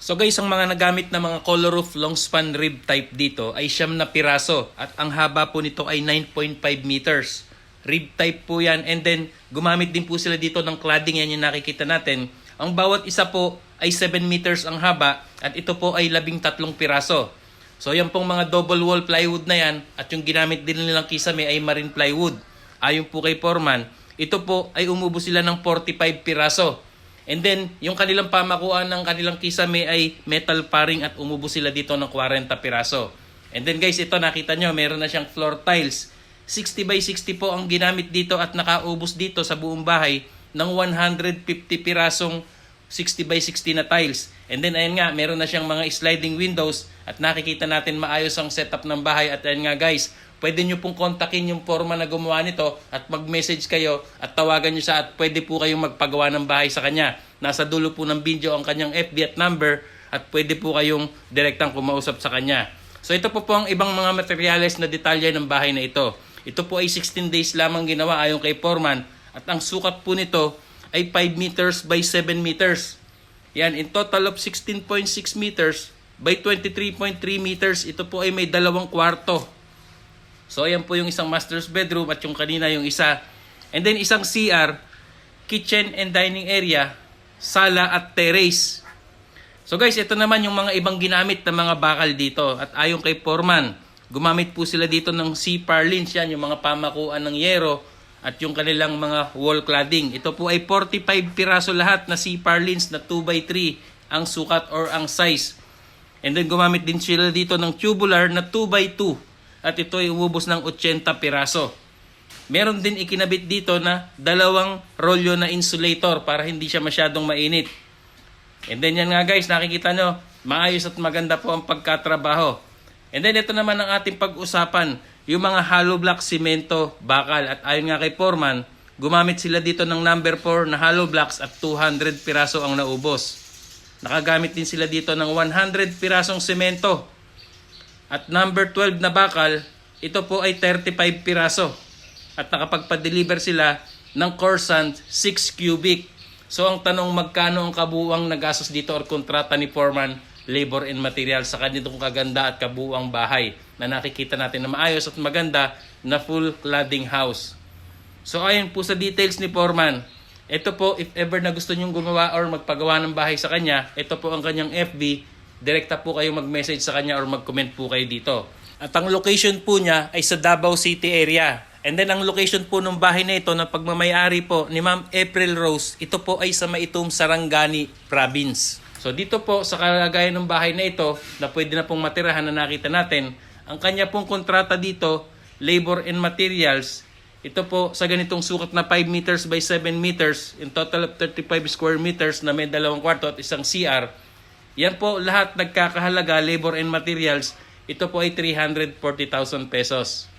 So guys, ang mga nagamit na mga color roof long span rib type dito ay siyam na piraso at ang haba po nito ay 9.5 meters. Rib type po yan and then gumamit din po sila dito ng cladding yan yung nakikita natin. Ang bawat isa po ay 7 meters ang haba at ito po ay labing tatlong piraso. So yan pong mga double wall plywood na yan at yung ginamit din nilang kisame ay marine plywood. Ayon po kay Foreman, ito po ay umubo sila ng 45 piraso. And then, yung kanilang pamakuan ng kanilang kisame ay metal paring at umubo sila dito ng 40 piraso. And then guys, ito nakita nyo, meron na siyang floor tiles. 60 by 60 po ang ginamit dito at nakaubos dito sa buong bahay ng 150 pirasong 60 by 60 na tiles. And then ayan nga, meron na siyang mga sliding windows at nakikita natin maayos ang setup ng bahay. At ayan nga guys, pwede nyo pong kontakin yung forma na gumawa nito at mag-message kayo at tawagan nyo siya at pwede po kayong magpagawa ng bahay sa kanya. Nasa dulo po ng video ang kanyang FB at number at pwede po kayong direktang kumausap sa kanya. So ito po po ang ibang mga materyales na detalye ng bahay na ito. Ito po ay 16 days lamang ginawa ayon kay Foreman at ang sukat po nito ay 5 meters by 7 meters. Yan, in total of 16.6 meters by 23.3 meters, ito po ay may dalawang kwarto. So ayan po yung isang master's bedroom at yung kanina yung isa. And then isang CR, kitchen and dining area, sala at terrace. So guys, ito naman yung mga ibang ginamit na mga bakal dito. At ayon kay Foreman, gumamit po sila dito ng C-par lins yan, yung mga pamakuan ng yero at yung kanilang mga wall cladding. Ito po ay 45 piraso lahat na C-par lins na 2x3 ang sukat or ang size. And then gumamit din sila dito ng tubular na 2x2 at ito ay umubos ng 80 piraso. Meron din ikinabit dito na dalawang rolyo na insulator para hindi siya masyadong mainit. And then yan nga guys, nakikita nyo, maayos at maganda po ang pagkatrabaho. And then ito naman ang ating pag-usapan, yung mga hollow block simento, bakal. At ayon nga kay Foreman, gumamit sila dito ng number 4 na hollow blocks at 200 piraso ang naubos. Nakagamit din sila dito ng 100 pirasong semento. At number 12 na bakal, ito po ay 35 piraso. At nakapagpa-deliver sila ng Corsan 6 cubic. So ang tanong magkano ang kabuuang nagastos dito or kontrata ni Foreman, labor and material sa kanitong kaganda at kabuuang bahay na nakikita natin na maayos at maganda na full cladding house. So ayon po sa details ni Foreman, ito po if ever na gusto nyong gumawa or magpagawa ng bahay sa kanya, ito po ang kanyang FB, direkta po kayo mag-message sa kanya or mag-comment po kayo dito. At ang location po niya ay sa Davao City area. And then ang location po ng bahay na ito na pagmamayari po ni Ma'am April Rose, ito po ay sa Maitum, Sarangani Province. So dito po sa kalagayan ng bahay na ito na pwede na pong matirahan na nakita natin, ang kanya pong kontrata dito, labor and materials, ito po sa ganitong sukat na 5 meters by 7 meters, in total of 35 square meters na may dalawang kwarto at isang CR, yan po lahat nagkakahalaga labor and materials. Ito po ay 340,000 pesos.